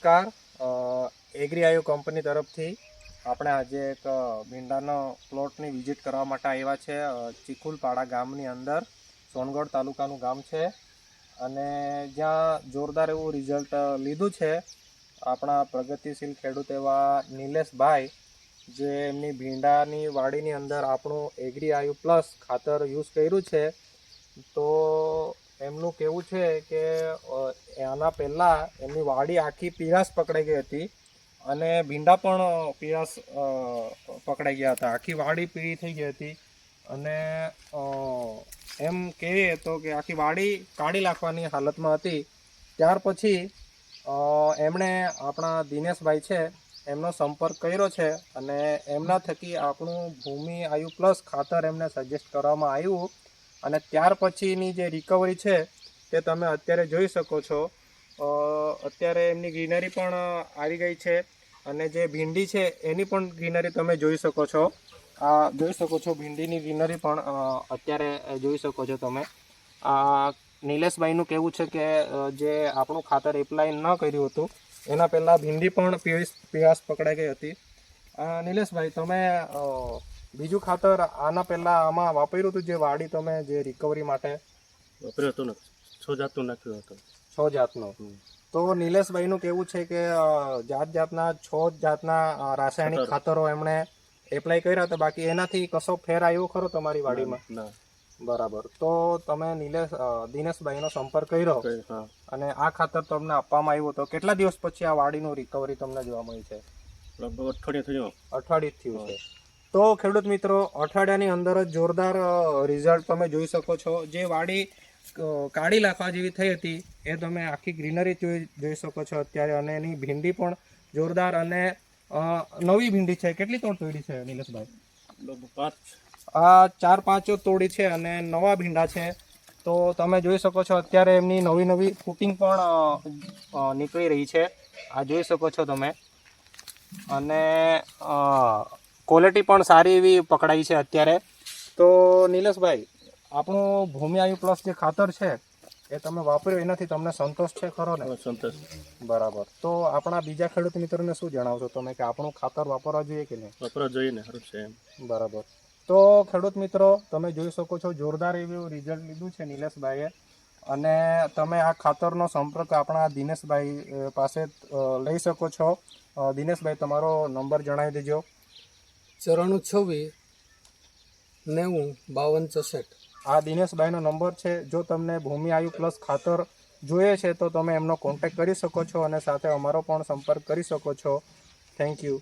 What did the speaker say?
નમસ્કાર. એગ્રી આયુ કંપની તરફથી આપણે આજે એક ભીંડાનો પ્લોટની વિઝિટ કરવા માટે આવ્યા છે ચીખુલપાડા ગામની અંદર. સોનગઢ તાલુકાનું ગામ છે. અને જ્યાં જોરદાર એવું રિઝલ્ટ લીધું છે. આપણા પ્રગતિશીલ ખેડૂત એવા નિલેશભાઈ, જે એમની ભીંડાની વાડીની અંદર આપણું એગ્રી આયુ પ્લસ ખાતર યુઝ કર્યું છે. તો એમનું કહેવું છે કે આના પહેલાં એમની વાડી આખી પીળાશ પકડાઈ ગઈ હતી અને ભીંડા પણ પીળાશ પકડાઈ ગયા હતા. આખી વાડી પીળી થઈ ગઈ હતી અને એમ કહીએ તો કે આખી વાડી કાઢી નાખવાની હાલતમાં હતી. ત્યાર પછી એમણે આપણા દિનેશભાઈ છે, એમનો સંપર્ક કર્યો છે અને એમના થકી આપણું ભૂમિ આયુ પ્લસ ખાતર એમને સજેસ્ટ કરવામાં આવ્યું અને ત્યાર પછીની જે રિકવરી છે, તે તમે અત્યારે જોઈ શકો છો. અત્યારે એમની ગ્રીનરી પણ આવી ગઈ છે અને જે ભીંડી છે, એની પણ ગ્રીનરી તમે જોઈ શકો છો. આ જોઈ શકો છો ભીંડીની ગ્રીનરી પણ અત્યારે જોઈ શકો છો તમે. આ નિલેશભાઈનું કહેવું છે કે જે આપણું ખાતર એપ્લાય ન કર્યું હતું, એના પહેલાં ભીંડી પણ પીવાસ પકડાઈ ગઈ હતી. નિલેશભાઈ, તમે બીજું ખાતર આના પહેલાં આમાં વાપર્યું હતું જે વાડી તમે જે રિકવરી માટે? વાપર્યું હતું ને. છ જાતનું નાખ્યું હતું. છ જાતનું. તો નિલેશભાઈનું કેવું છે કે જાત જાતના છ જાતના રાસાયણિક ખાતરો. એમણે એપ્લાય કર્યા હતા. બાકી એનાથી કશો ફેર આવ્યો ખરો તમારી વાડીમાં? બરાબર. તો તમે નિલેશ દિનેશભાઈનો સંપર્ક કર્યો અને આ ખાતર તમને આપવામાં આવ્યું તો કેટલા દિવસ પછી આ વાડીનું રિકવરી તમને જોવા મળી છે? લગભગ અઠવાડિયે થયું. અઠવાડિયું થયું છે. તો ખેડૂત મિત્રો, અઠવાડિયાની અંદર જ જોરદાર રિઝલ્ટ તમે જોઈ શકો છો. જે વાડી કાઢી લાખવા જેવી થઈ હતી, એ તમે આખી ગ્રીનરી જોઈ શકો છો અત્યારે. અને એની ભીંડી પણ જોરદાર અને નવી ભીંડી છે. કેટલી તોડ તોડી છે, નિલેશભાઈ? આ ચાર પાંચ તોડી છે અને નવા ભીંડા છે. તો તમે જોઈ શકો છો અત્યારે એમની નવી નવી ફૂટિંગ પણ નીકળી રહી છે. આ જોઈ શકો છો તમે. અને ક્વોલિટી પણ સારી એવી પકડાઈ છે અત્યારે. તો નિલેશભાઈ આપણું ભૂમિ આયુ પ્લસ જે ખાતર છે એ તમે વાપર્યું એનાથી તમને સંતોષ છે ખરો ને? સંતોષ. બરાબર. તો આપણા બીજા ખેડૂત મિત્રોને શું જણાવશો તમે કે આપણું ખાતર વાપરવા જોઈએ કે નહીં? વાપરવા જોઈએ ને સારું છે બરાબર. તો ખેડૂત મિત્રો તમે જોઈ શકો છો જોરદાર એવું રિઝલ્ટ લીધું છે નિલેશભાઈએ. અને તમે આ ખાતરનો સંપર્ક આપણા દિનેશભાઈ પાસે લઈ શકો છો. દિનેશભાઈ તમારો નંબર જણાવી દેજો. ચોરાણું છવ્વીસ નેવું બાવન ચોસઠ. આ દિનેશભાઈનો નંબર છે. જો તમને ભૂમિ આયુ પ્લસ ખાતર જોઈએ છે, તો તમે એમનો કોન્ટેક્ટ કરી શકો છો અને સાથે અમારો પણ સંપર્ક કરી શકો છો. Thank you